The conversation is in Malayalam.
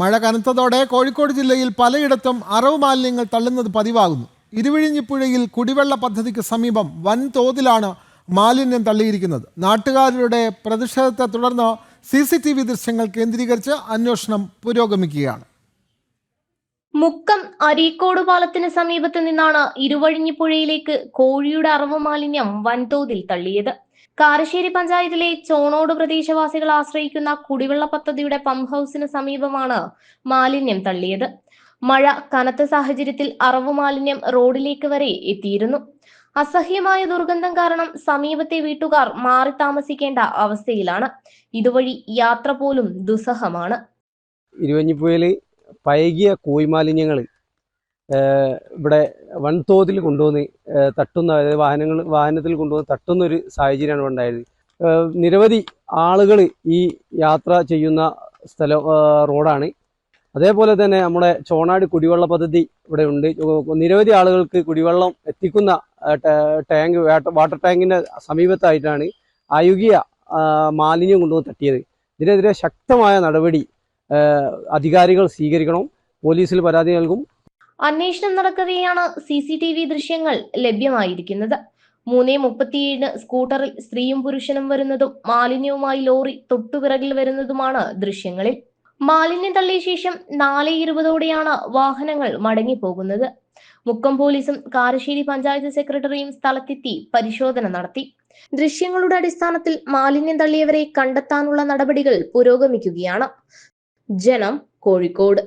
മഴ കനത്തതോടെ കോഴിക്കോട് ജില്ലയിൽ പലയിടത്തും അറവ് മാലിന്യങ്ങൾ തള്ളുന്നത് പതിവാകുന്നു. ഇരുവിഴിഞ്ഞിപ്പുഴയിൽ കുടിവെള്ള പദ്ധതിക്ക് സമീപം വൻതോതിലാണ് മാലിന്യം തള്ളിയിരിക്കുന്നത്. നാട്ടുകാരുടെ പ്രതിഷേധത്തെ തുടർന്ന് സി സി ടി വി ദൃശ്യങ്ങൾ കേന്ദ്രീകരിച്ച് അന്വേഷണം പുരോഗമിക്കുകയാണ്. മുക്കം അരീക്കോട് പാലത്തിന് സമീപത്ത് നിന്നാണ് ഇരുവഴിഞ്ഞിപ്പുഴയിലേക്ക് കോഴിയുടെ അറവ് മാലിന്യം വൻതോതിൽ തള്ളിയത്. കാരശ്ശേരി പഞ്ചായത്തിലെ ചോണോട് പ്രദേശവാസികൾ ആശ്രയിക്കുന്ന കുടിവെള്ള പദ്ധതിയുടെ പമ്പ് ഹൗസിന് സമീപമാണ് മാലിന്യം തള്ളിയത്. മഴ കനത്ത സാഹചര്യത്തിൽ അറവ് മാലിന്യം റോഡിലേക്ക് വരെ എത്തിയിരുന്നു. അസഹ്യമായ ദുർഗന്ധം കാരണം സമീപത്തെ വീട്ടുകാർ മാറി താമസിക്കേണ്ട അവസ്ഥയിലാണ്. ഇതുവഴി യാത്ര പോലും ദുസ്സഹമാണ്. ഇരുവഞ്ഞിപ്പുഴയിൽ പഴകിയ കോഴിമാലിന്യങ്ങൾ ഇവിടെ വൻതോതിൽ കൊണ്ടുവന്ന് തട്ടുന്ന അതായത് വാഹനങ്ങൾ വാഹനത്തിൽ കൊണ്ടുവന്ന് തട്ടുന്ന ഒരു സാഹചര്യമാണ് ഉണ്ടായത്. നിരവധി ആളുകൾ ഈ യാത്ര ചെയ്യുന്ന സ്ഥലം റോഡാണ്. അതേപോലെ തന്നെ നമ്മുടെ ചോണാട് കുടിവെള്ള പദ്ധതി ഇവിടെ ഉണ്ട്. നിരവധി ആളുകൾക്ക് കുടിവെള്ളം എത്തിക്കുന്ന ടാങ്ക് വാട്ടർ ടാങ്കിന്റെ സമീപത്തായിട്ടാണ് അയുകിയ മാലിന്യം കൊണ്ടുവന്ന് തട്ടിയത്. ഇതിനെതിരെ ശക്തമായ നടപടി അധികാരികൾ സ്വീകരിക്കണം. പോലീസിൽ പരാതി നൽകും. അന്വേഷണം നടക്കവെയാണ് സി സി ടി വി ദൃശ്യങ്ങൾ ലഭ്യമായിരിക്കുന്നത്. മൂന്നേ മുപ്പത്തിയേഴിന് സ്കൂട്ടറിൽ സ്ത്രീയും പുരുഷനും വരുന്നതും മാലിന്യവുമായി ലോറി തൊട്ടുപിറകിൽ വരുന്നതുമാണ് ദൃശ്യങ്ങളിൽ. മാലിന്യം തള്ളിയ ശേഷം നാല് ഇരുപതോടെയാണ് വാഹനങ്ങൾ മടങ്ങിപ്പോകുന്നത്. മുക്കം പോലീസും കാരശ്ശേരി പഞ്ചായത്ത് സെക്രട്ടറിയും സ്ഥലത്തെത്തി പരിശോധന നടത്തി. ദൃശ്യങ്ങളുടെ അടിസ്ഥാനത്തിൽ മാലിന്യം തള്ളിയവരെ കണ്ടെത്താനുള്ള നടപടികൾ പുരോഗമിക്കുകയാണ്. ജനം കോഴിക്കോട്.